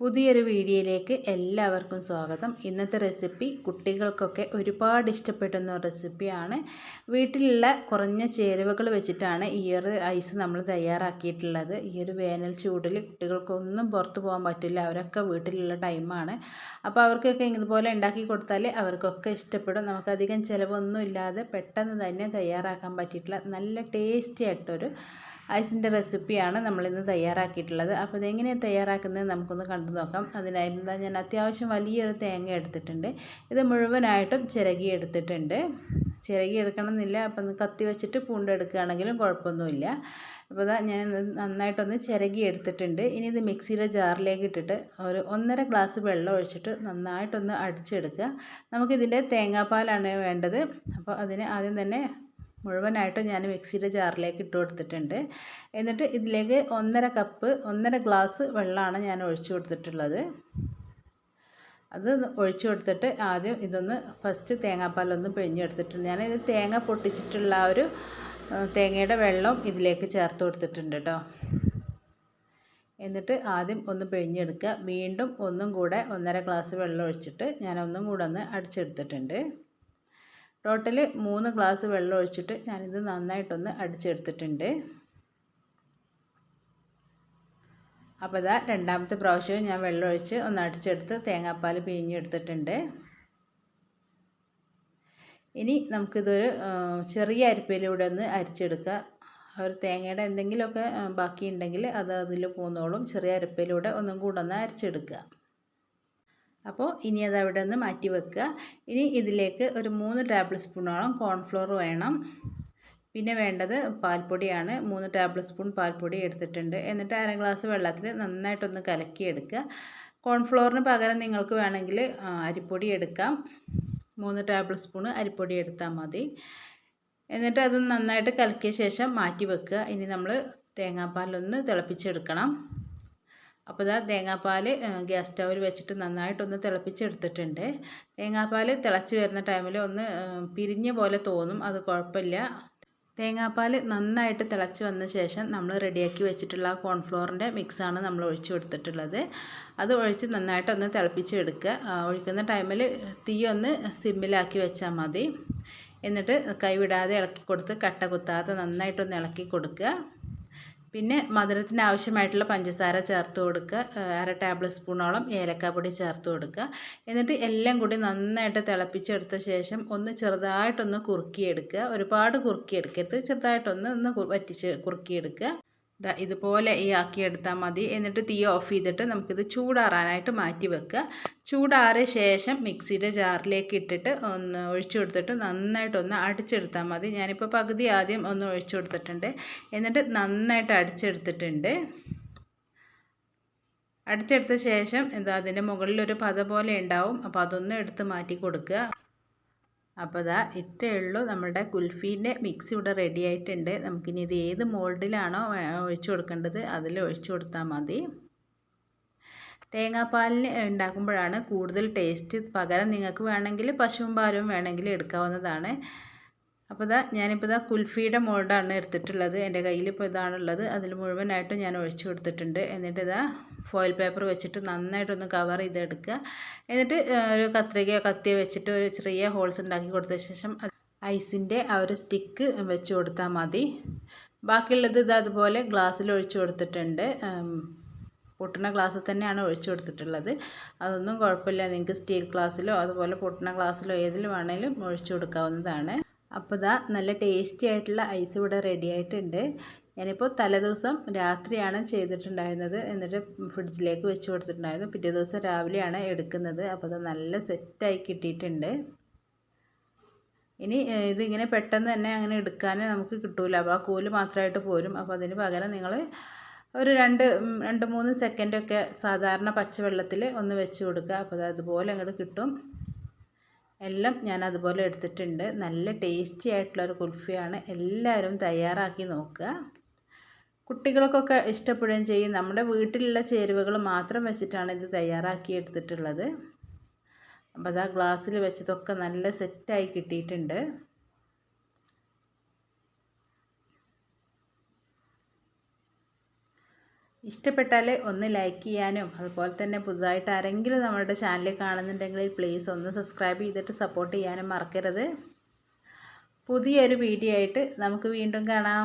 പുതിയൊരു വീഡിയോയിലേക്ക് എല്ലാവർക്കും സ്വാഗതം. ഇന്നത്തെ റെസിപ്പി കുട്ടികൾക്കൊക്കെ ഒരുപാട് ഇഷ്ടപ്പെടുന്ന റെസിപ്പിയാണ്. വീട്ടിലുള്ള കുറഞ്ഞ ചേരുവകൾ വെച്ചിട്ടാണ് ഈ ഒരു ഐസ് നമ്മൾ തയ്യാറാക്കിയിട്ടുള്ളത്. ഈ ഒരു വേനൽ ചൂടിൽ കുട്ടികൾക്കൊന്നും പുറത്ത് പോകാൻ പറ്റില്ല. അവരൊക്കെ വീട്ടിലുള്ള ടൈമാണ്. അപ്പോൾ അവർക്കൊക്കെ ഇതുപോലെ ഉണ്ടാക്കി കൊടുത്താൽ അവർക്കൊക്കെ ഇഷ്ടപ്പെടും. നമുക്കധികം ചിലവൊന്നും ഇല്ലാതെ പെട്ടെന്ന് തന്നെ തയ്യാറാക്കാൻ പറ്റിയിട്ടുള്ള നല്ല ടേസ്റ്റി ആയിട്ടൊരു ഐസിന്റെ റെസിപ്പിയാണ് നമ്മളിന്ന് തയ്യാറാക്കിയിട്ടുള്ളത്. അപ്പോൾ ഇതെങ്ങനെയാണ് തയ്യാറാക്കുന്നത് നമുക്കൊന്ന് കണ്ടു നോക്കാം. അതിനായിരുന്നു ഞാൻ അത്യാവശ്യം വലിയൊരു തേങ്ങ എടുത്തിട്ടുണ്ട്. ഇത് മുഴുവനായിട്ടും ചിരകി എടുത്തിട്ടുണ്ട് ചിരകി എടുക്കണമെന്നില്ല അപ്പം കത്തി വെച്ചിട്ട് പൂണ്ടെടുക്കുകയാണെങ്കിലും കുഴപ്പമൊന്നുമില്ല. അപ്പോൾ ഇതാ ഞാൻ നന്നായിട്ടൊന്ന് ചിരകി എടുത്തിട്ടുണ്ട് ഇനി ഇത് മിക്സിയുടെ ജാറിലേക്ക് ഇട്ടിട്ട് ഒരു ഒന്നര ഗ്ലാസ് വെള്ളം ഒഴിച്ചിട്ട് നന്നായിട്ടൊന്ന് അടിച്ചെടുക്കുക. നമുക്കിതിന്റെ തേങ്ങാപ്പാലാണ് വേണ്ടത്. അപ്പോൾ അതിന് ആദ്യം തന്നെ മുഴുവനായിട്ട് ഞാൻ മിക്സിയുടെ ജാറിലേക്ക് ഇട്ട് കൊടുത്തിട്ടുണ്ട്. എന്നിട്ട് ഇതിലേക്ക് ഒന്നര കപ്പ് ഒന്നര ഗ്ലാസ് വെള്ളമാണ് ഞാൻ ഒഴിച്ചു കൊടുത്തിട്ടുള്ളത്. അത് ഒഴിച്ചു കൊടുത്തിട്ട് ആദ്യം ഇതൊന്ന് ഫസ്റ്റ് തേങ്ങാപ്പാലൊന്ന് പിഴിഞ്ഞെടുത്തിട്ടുണ്ട്. ഞാൻ ഇത് തേങ്ങ പൊട്ടിച്ചിട്ടുള്ള ആ ഒരു തേങ്ങയുടെ വെള്ളം ഇതിലേക്ക് ചേർത്ത് കൊടുത്തിട്ടുണ്ട് കേട്ടോ. എന്നിട്ട് ആദ്യം ഒന്ന് പിഴിഞ്ഞെടുക്കുക. വീണ്ടും ഒന്നും കൂടെ ഒന്നര ഗ്ലാസ് വെള്ളം ഒഴിച്ചിട്ട് ഞാൻ ഒന്നും കൂടെ ഒന്ന് അടിച്ചെടുത്തിട്ടുണ്ട്. ടോട്ടൽ മൂന്ന് ഗ്ലാസ് വെള്ളം ഒഴിച്ചിട്ട് ഞാനിത് നന്നായിട്ടൊന്ന് അടിച്ചെടുത്തിട്ടുണ്ട്. അപ്പോൾ ഇതാ രണ്ടാമത്തെ പ്രാവശ്യവും ഞാൻ വെള്ളം ഒഴിച്ച് ഒന്ന് അടിച്ചെടുത്ത് തേങ്ങാപ്പാൽ പിഴിഞ്ഞെടുത്തിട്ടുണ്ട്. ഇനി നമുക്കിതൊരു ചെറിയ അരിപ്പയിലൂടെ ഒന്ന് അരിച്ചെടുക്കുക. ഒരു തേങ്ങയുടെ എന്തെങ്കിലുമൊക്കെ ബാക്കിയുണ്ടെങ്കിൽ അത് അതിൽ പോന്നോളും. ചെറിയ അരിപ്പയിലൂടെ ഒന്നും കൂടെ ഒന്ന് അരച്ചെടുക്കുക. അപ്പോൾ ഇനി അത് അവിടെ നിന്ന് മാറ്റി വെക്കുക. ഇനി ഇതിലേക്ക് ഒരു മൂന്ന് ടേബിൾ സ്പൂണോളം കോൺഫ്ലോർ വേണം. പിന്നെ വേണ്ടത് പാൽപ്പൊടിയാണ്. മൂന്ന് ടേബിൾ സ്പൂൺ പാൽപ്പൊടി എടുത്തിട്ടുണ്ട്. എന്നിട്ട് അര ഗ്ലാസ് വെള്ളത്തിൽ നന്നായിട്ടൊന്ന് കലക്കിയെടുക്കുക. കോൺഫ്ലോറിന് പകരം നിങ്ങൾക്ക് വേണമെങ്കിൽ അരിപ്പൊടി എടുക്കാം. മൂന്ന് ടേബിൾ സ്പൂൺ അരിപ്പൊടി എടുത്താൽ മതി. എന്നിട്ട് അത് നന്നായിട്ട് കലക്കിയ ശേഷം മാറ്റി വെക്കുക. ഇനി നമ്മൾ തേങ്ങാപ്പാലൊന്ന് തിളപ്പിച്ചെടുക്കണം. അപ്പോൾ ഇതാ തേങ്ങാപ്പാൽ ഗ്യാസ് സ്റ്റൗവിൽ വെച്ചിട്ട് നന്നായിട്ടൊന്ന് തിളപ്പിച്ചെടുത്തിട്ടുണ്ട്. തേങ്ങാപ്പാൽ തിളച്ച് വരുന്ന ടൈമിൽ ഒന്ന് പിരിഞ്ഞ പോലെ തോന്നും അത് കുഴപ്പമില്ല. തേങ്ങാപ്പാൽ നന്നായിട്ട് തിളച്ച് വന്ന ശേഷം നമ്മൾ റെഡിയാക്കി വെച്ചിട്ടുള്ള ആ കോൺഫ്ലോറിന്റെ മിക്സാണ് നമ്മൾ ഒഴിച്ചു കൊടുത്തിട്ടുള്ളത്. അത് ഒഴിച്ച് നന്നായിട്ടൊന്ന് തിളപ്പിച്ചെടുക്കുക. ഒഴിക്കുന്ന ടൈമിൽ തീ ഒന്ന് സിമ്മിലാക്കി വെച്ചാൽ മതി. എന്നിട്ട് കൈവിടാതെ ഇളക്കി കൊടുത്ത് കട്ട കുത്താതെ നന്നായിട്ടൊന്ന് ഇളക്കി കൊടുക്കുക. പിന്നെ മധുരത്തിന് ആവശ്യമായിട്ടുള്ള പഞ്ചസാര ചേർത്ത് കൊടുക്കുക. അര ടേബിൾ സ്പൂണോളം ഏലക്കാപ്പൊടി ചേർത്ത് കൊടുക്കുക. എന്നിട്ട് എല്ലാം കൂടി നന്നായിട്ട് തിളപ്പിച്ചെടുത്ത ശേഷം ഒന്ന് ചെറുതായിട്ടൊന്ന് കുറുക്കിയെടുക്കുക. ഒരുപാട് കുറുക്കിയെടുക്കരുത്. ചെറുതായിട്ടൊന്ന് ഒന്ന് വറ്റിച്ച് കുറുക്കിയെടുക്കുക. ഇതുപോലെ ഈ ആക്കിയെടുത്താൽ മതി. എന്നിട്ട് തീ ഓഫ് ചെയ്തിട്ട് നമുക്കിത് ചൂടാറാനായിട്ട് മാറ്റി വെക്കുക. ചൂടാറിയ ശേഷം മിക്സിയുടെ ജാറിലേക്ക് ഇട്ടിട്ട് ഒന്ന് ഒഴിച്ചു കൊടുത്തിട്ട് നന്നായിട്ടൊന്ന് അടിച്ചെടുത്താൽ മതി. ഞാനിപ്പോൾ പകുതി ആദ്യം ഒന്ന് ഒഴിച്ചു കൊടുത്തിട്ടുണ്ട്. എന്നിട്ട് നന്നായിട്ട് അടിച്ചെടുത്തിട്ടുണ്ട്. അടിച്ചെടുത്ത ശേഷം എന്താ അതിന്റെ മുകളിലൊരു പത പോലെ ഉണ്ടാവും. അപ്പോൾ അതൊന്ന് എടുത്ത് മാറ്റി കൊടുക്കുക. അപ്പോൾ ഇതാ ഇത്രയേ ഉള്ളൂ നമ്മുടെ കുൽഫീന്റെ മിക്സ് ഇവിടെ റെഡി ആയിട്ടുണ്ട്. നമുക്കിനി ഇത് ഏത് മോൾഡിലാണോ ഒഴിച്ചു കൊടുക്കേണ്ടത് അതിൽ ഒഴിച്ചു കൊടുത്താൽ മതി. തേങ്ങാപ്പാലിന് ഉണ്ടാക്കുമ്പോഴാണ് കൂടുതൽ ടേസ്റ്റ് പകരം നിങ്ങൾക്ക് വേണമെങ്കിൽ പശുവും പാലും വേണമെങ്കിൽ എടുക്കാവുന്നതാണ്. അപ്പോൾ ഇതാ ഞാനിപ്പോൾ ഇതാ കുൽഫിയുടെ മോൾഡാണ് എടുത്തിട്ടുള്ളത്. എന്റെ കയ്യിൽ ഇപ്പോൾ ഇതാണുള്ളത്. അതിൽ മുഴുവനായിട്ടും ഞാൻ ഒഴിച്ചു കൊടുത്തിട്ടുണ്ട്. എന്നിട്ട് ഇതാ ഫോയിൽ പേപ്പർ വെച്ചിട്ട് നന്നായിട്ടൊന്ന് കവർ ചെയ്തെടുക്കുക. എന്നിട്ട് ഒരു കത്രികയോ കത്തിയോ വെച്ചിട്ട് ഒരു ചെറിയ ഹോൾസ് ഉണ്ടാക്കി കൊടുത്ത ശേഷം ഐസിന്റെ ആ ഒരു സ്റ്റിക്ക് വെച്ച് കൊടുത്താൽ മതി. ബാക്കിയുള്ളത് ഇത് അതുപോലെ ഗ്ലാസ്സിൽ ഒഴിച്ചു കൊടുത്തിട്ടുണ്ട്. പൊട്ടണ ഗ്ലാസ്സിൽ തന്നെയാണ് ഒഴിച്ചു കൊടുത്തിട്ടുള്ളത്. അതൊന്നും കുഴപ്പമില്ല. നിങ്ങൾക്ക് സ്റ്റീൽ ഗ്ലാസ്സിലോ അതുപോലെ പൊട്ടണ ഗ്ലാസ്സിലോ ഏതിലും വേണമെങ്കിലും ഒഴിച്ചു കൊടുക്കാവുന്നതാണ്. അപ്പോൾ ഇതാ നല്ല ടേസ്റ്റി ആയിട്ടുള്ള ഐസ് ഇവിടെ റെഡി ആയിട്ടുണ്ട്. ഞാനിപ്പോൾ തലേദിവസം രാത്രിയാണ് ചെയ്തിട്ടുണ്ടായിരുന്നത്. എന്നിട്ട് ഫ്രിഡ്ജിലേക്ക് വെച്ച് കൊടുത്തിട്ടുണ്ടായിരുന്നു. പിറ്റേ ദിവസം രാവിലെയാണ് എടുക്കുന്നത്. അപ്പോൾ അത് നല്ല സെറ്റായി കിട്ടിയിട്ടുണ്ട്. ഇനി ഇതിങ്ങനെ പെട്ടെന്ന് തന്നെ അങ്ങനെ എടുക്കാൻ നമുക്ക് കിട്ടൂല. അപ്പോൾ ആ കൂൽ മാത്രമായിട്ട് പോരും. അപ്പോൾ അതിന് പകരം നിങ്ങൾ ഒരു രണ്ട് രണ്ട് മൂന്ന് സെക്കൻഡൊക്കെ സാധാരണ പച്ചവെള്ളത്തിൽ ഒന്ന് വെച്ച് കൊടുക്കുക. അപ്പോൾ അതുപോലെ അങ്ങോട്ട് കിട്ടും. എല്ലാം ഞാൻ അതുപോലെ എടുത്തിട്ടുണ്ട്. നല്ല ടേസ്റ്റി ആയിട്ടുള്ളൊരു കുൽഫിയാണ്. എല്ലാവരും തയ്യാറാക്കി നോക്കുക. കുട്ടികൾക്കൊക്കെ ഇഷ്ടപ്പെടുകയും ചെയ്യും. നമ്മുടെ വീട്ടിലുള്ള ചേരുവകൾ മാത്രം വെച്ചിട്ടാണ് ഇത് തയ്യാറാക്കി എടുത്തിട്ടുള്ളത്. അപ്പോൾ അതാ ഗ്ലാസ്സിൽ വെച്ചതൊക്കെ നല്ല സെറ്റായി കിട്ടിയിട്ടുണ്ട്. ഇഷ്ടപ്പെട്ടാൽ ഒന്ന് ലൈക്ക് ചെയ്യാനും അതുപോലെ തന്നെ പുതുതായിട്ട് ആരെങ്കിലും നമ്മുടെ ചാനൽ കാണുന്നുണ്ടെങ്കിൽ പ്ലീസ് ഒന്ന് സബ്സ്ക്രൈബ് ചെയ്തിട്ട് സപ്പോർട്ട് ചെയ്യാനും മറക്കരുത്. പുതിയൊരു വീഡിയോ ആയിട്ട് നമുക്ക് വീണ്ടും കാണാം.